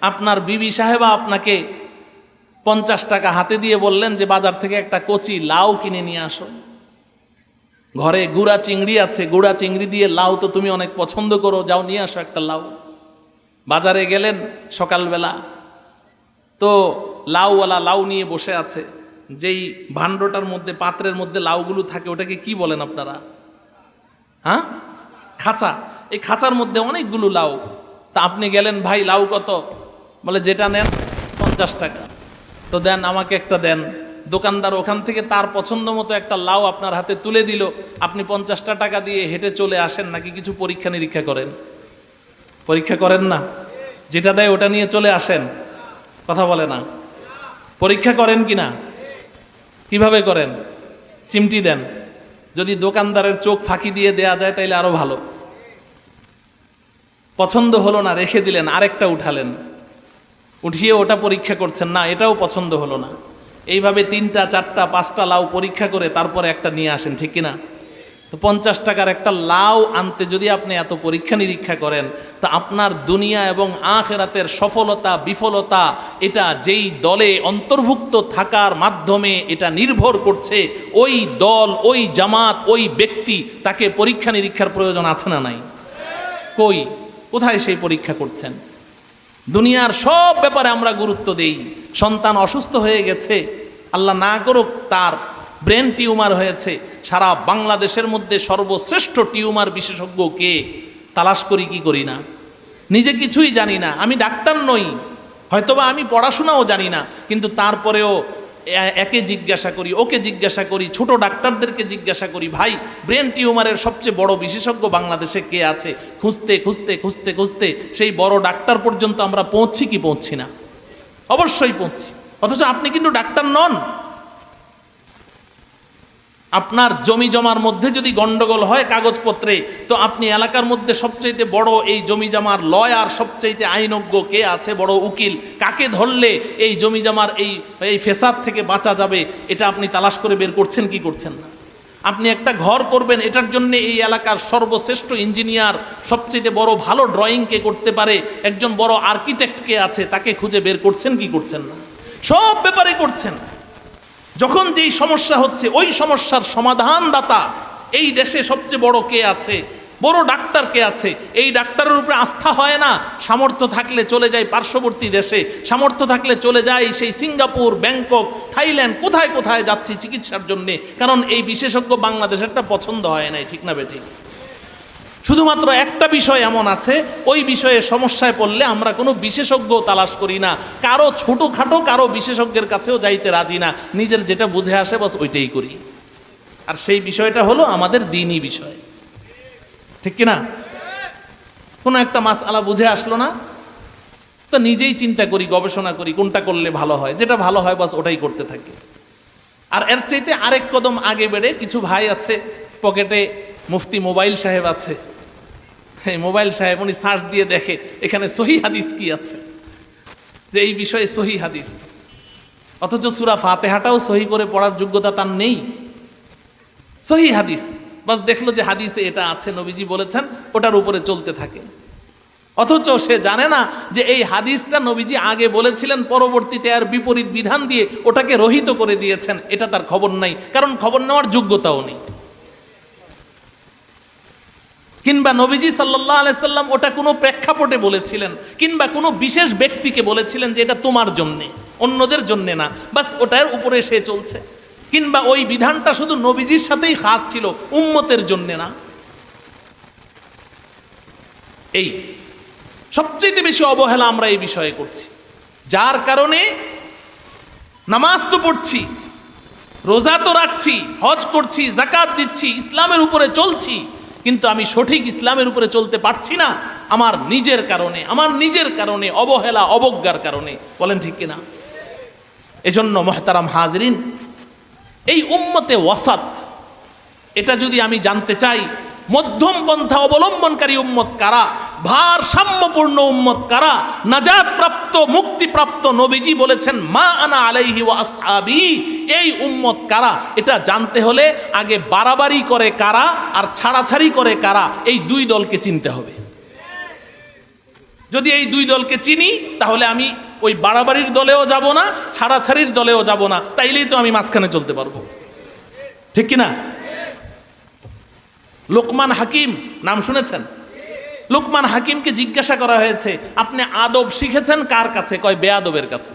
আপনার বিবি সাহেবা আপনাকে পঞ্চাশ টাকা হাতে দিয়ে বললেন যে বাজার থেকে একটা কচি লাউ কিনে নিয়ে আসো। ঘরে গুড়া চিংড়ি আছে, গুড়া চিংড়ি দিয়ে লাউ তো তুমি অনেক পছন্দ করো, যাও নিয়ে আসো একটা লাউ। বাজারে গেলেন সকালবেলা। তো লাউওয়ালা লাউ নিয়ে বসে আছে, যেই ভাণ্ডটার মধ্যে, পাত্রের মধ্যে লাউগুলো থাকে, ওটাকে কি বলেন আপনারা? হ্যাঁ? খাঁচা। এই খাঁচার মধ্যে অনেকগুলো লাউ। তা আপনি গেলেন, ভাই, লাউ কত? বলে, যেটা নেন, পঞ্চাশ টাকা। তো দেন, আমাকে একটা দেন। দোকানদার ওখান থেকে তার পছন্দ মতো একটা লাউ আপনার হাতে তুলে দিল। আপনি পঞ্চাশটা টাকা দিয়ে হেঁটে চলে আসেন, নাকি কিছু পরীক্ষা নিরীক্ষা করেন? পরীক্ষা করেন না? যেটা দেয়, ওটা নিয়ে চলে আসেন? কথা বলে না। পরীক্ষা করেন কি না? কীভাবে করেন? চিমটি দেন। যদি দোকানদারের চোখ ফাঁকি দিয়ে দেয়া যায়, তাইলে আরও ভালো। পছন্দ হলো না, রেখে দিলেন, আরেকটা উঠালেন। উঠিয়ে ওটা পরীক্ষা করছেন, না, এটাও পছন্দ হলো না। এইভাবে তিনটা, চারটা, পাঁচটা লাউ পরীক্ষা করে তারপরে একটা নিয়ে আসেন, ঠিক কিনা? তো পঞ্চাশ টাকার একটা লাউ আনতে যদি আপনি এত পরীক্ষা নিরীক্ষা করেন, তো আপনার দুনিয়া এবং আখেরাতের সফলতা, বিফলতা, এটা যেই দলে অন্তর্ভুক্ত থাকার মাধ্যমে এটা নির্ভর করছে, ওই দল, ওই জামাত, ওই ব্যক্তি, তাকে পরীক্ষা নিরীক্ষার প্রয়োজন আছে না নাই? কই? কোথায় সেই পরীক্ষা করছেন? দুনিয়ার সব ব্যাপারে আমরা গুরুত্ব দেই। সন্তান অসুস্থ হয়ে গেছে, আল্লাহ না করুক তার ব্রেন টিউমার হয়েছে, সারা বাংলাদেশের মধ্যে সর্বশ্রেষ্ঠ টিউমার বিশেষজ্ঞ কে? তালাশ করি কি করি না? নিজে কিছুই জানি না, আমি ডাক্তার নই, হয়তোবা আমি পড়াশোনাও জানি না, কিন্তু তারপরেও একে জিজ্ঞাসা করি, ওকে জিজ্ঞাসা করি, ছোট ডাক্তারদেরকে জিজ্ঞাসা করি, ভাই, ব্রেন টিউমারের সবচেয়ে বড় বিশেষজ্ঞ বাংলাদেশে কে আছে? খুঁজতে খুঁজতে খুঁজতে খুঁজতে সেই বড় ডাক্তার পর্যন্ত আমরা পৌঁছি কি পৌঁছি না? অবশ্যই পৌঁছি। অথচ আপনি কিন্তু ডাক্তার নন। আপনার জমি জমার মধ্যে যদি গন্ডগোল হয় কাগজপত্রে, তো আপনি এলাকার মধ্যে সবচাইতে বড় এই জমি জমার লয়ার, সবচাইতে আইনজ্ঞ কে আছে, বড় উকিল, কাকে ধরলে এই জমি জমার এই এই ফেসাদ থেকে বাঁচা যাবে, এটা আপনি তালাশ করে বের করছেন, কি করছেন না? আপনি একটা ঘর করবেন, এটার জন্য এই এলাকার সর্বশ্রেষ্ঠ ইঞ্জিনিয়ার সবচেয়ে বড় ভালো ড্রয়িং কে করতে পারে, একজন বড় আর্কিটেক্ট কে আছে, তাকে খুঁজে বের করছেন, কি করছেন না? সব ব্যাপারে করছেন। যখন যেই সমস্যা হচ্ছে, ওই সমস্যার সমাধান দাতা এই দেশে সবচেয়ে বড় কে আছে? বড় ডাক্তার কে আছে? এই ডাক্তারের উপরে আস্থা হয় না? সামর্থ্য থাকলে চলে যায় পার্শ্ববর্তী দেশে, সামর্থ্য থাকলে চলে যায় সেই সিঙ্গাপুর, ব্যাংকক, থাইল্যান্ড, কোথায় কোথায় যাচ্ছি চিকিৎসার জন্যে? কারণ এই বিশেষজ্ঞ বাংলাদেশেরটা পছন্দ হয় নাই, ঠিক না বেঠিক? শুধুমাত্র একটা বিষয় এমন আছে, ওই বিষয়ে সমস্যায় পড়লে আমরা কোনো বিশেষজ্ঞ তালাশ করি না। কারও ছোটোখাটো, কারও বিশেষজ্ঞের কাছেও যাইতে রাজি না। নিজের যেটা বুঝে আসে বাস ওইটাই করি। আর সেই বিষয়টা হলো আমাদের দিনই বিষয়। ঠিক কি না কোনো একটা মাস আলা বুঝে আসলো না? তো নিজেই চিন্তা করি, গবেষণা করি, কোনটা করলে ভালো হয়। যেটা ভালো হয় বাস ওটাই করতে থাকি। আর এর চাইতে আরেক কদম আগে বেড়ে কিছু ভাই আছে, পকেটে মুফতি মোবাইল সাহেব আছে। এই মোবাইল সাহেব উনি সার্চ দিয়ে দেখে, এখানে সহি হাদিস কি আছে? যে এই বিষয়ে সহি হাদিস। অথচ সুরা ফাতেহাটাও সহি করে পড়ার যোগ্যতা তার নেই। সহি হাদিস। বাস দেখল যে হাদিসে এটা আছে, নবীজি বলেছেন, ওটার উপরে চলতে থাকে। অথচ সে জানে না যে এই হাদিসটা নবীজি আগে বলেছিলেন, পরবর্তীতে আর বিপরীত বিধান দিয়ে ওটাকে রহিত করে দিয়েছেন, এটা তার খবর নাই। কারণ খবর নেওয়ার যোগ্যতাও নেই। কিংবা নবীজি সাল্লাহ আলাইসাল্লাম ওটা কোনো প্রেক্ষাপটে বলেছিলেন, কিংবা কোনো বিশেষ ব্যক্তিকে বলেছিলেন যে এটা তোমার জন্যে, অন্যদের জন্যে না। বাস ওটার উপরে সে চলছে। কিংবা ওই বিধানটা শুধু নবীজির সাথেই খাস ছিল, উম্মতের জন্যে না। এই সবচেয়ে বেশি অবহেলা আমরা এই বিষয়ে করছি। যার কারণে নামাজ তো পড়ছি, রোজা তো রাখছি, হজ করছি জাকাত দিচ্ছি, ইসলামের উপরে চলছি। কিন্তু আমি সঠিক ইসলামের উপরে চলতে পারছি না। আমার নিজের কারণে, আমার নিজের কারণে অবহেলা, অবজ্ঞার কারণে। বলেন ঠিক কিনা? এজন্য মহতারাম হাজরিন, এই উম্মতে ওয়াসাত, এটা যদি আমি জানতে চাই, মধ্যম পন্থা অবলম্বনকারী উম্মত কারা? ভারসাম্যপূর্ণ উম্মত কারা? নাজাদ প্রাপ্ত মুক্তিপ্রাপ্ত নবীজি বলেছেন, মা আনা আলাইহি ওয়া আসহাবি। এই উম্মত কারা? এটা জানতে হলে আগে বাড়াবাড়ি করে কারা আর ছাড়াছাড়ি করে কারা? এই দুই দলকে চিনতে হবে। যদি এই দুই দলকে চিনি, তাহলে আমি ওই বাড়াবাড়ির দলেও যাব না, ছাড়াছাড়ির দলেও যাব না। তাইলেই তো আমি মাঝখানে চলতে পারব। ঠিক কি না লোকমান হাকিম, নাম শুনেছেন? লোকমান হাকিমকে জিজ্ঞাসা করা হয়েছে, আপনি আদব শিখেছেন কার কাছে? কয় বেয়াদবের কাছে।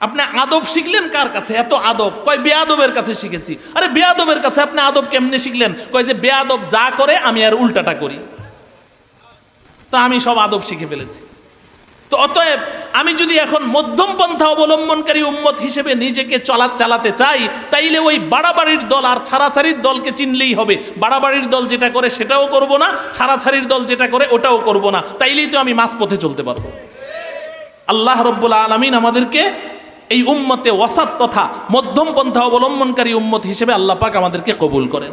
আপনি আদব শিখলেন কার কাছে? এত আদব। কয় বেয়াদবের কাছে শিখেছি। আরে বেয়াদবের কাছে আপনি আদব কেমনে শিখলেন? কয় যে বেয়াদব যা করে, আমি আর উল্টাটা করি। তো আমি সব আদব শিখে ফেলেছি। তো অতএব আমি যদি এখন মধ্যম পন্থা অবলম্বনকারী উম্মত হিসেবে নিজেকে চলা চালাতে চাই, তাইলে ওই বাড়াবাড়ির দল আর ছাড়াছাড়ির দলকে চিনলেই হবে। বাড়াবাড়ির দল যেটা করে সেটাও করব না, ছাড়াছাড়ির দল যেটা করে ওটাও করব না। তাইলেই তো আমি মাঝ পথে চলতে পারব। আল্লাহ রব্বুল আলমিন আমাদেরকে এই উম্মতে ওয়াসাত তথা মধ্যম পন্থা অবলম্বনকারী উম্মত হিসেবে আল্লাহ পাক আমাদেরকে কবুল করেন।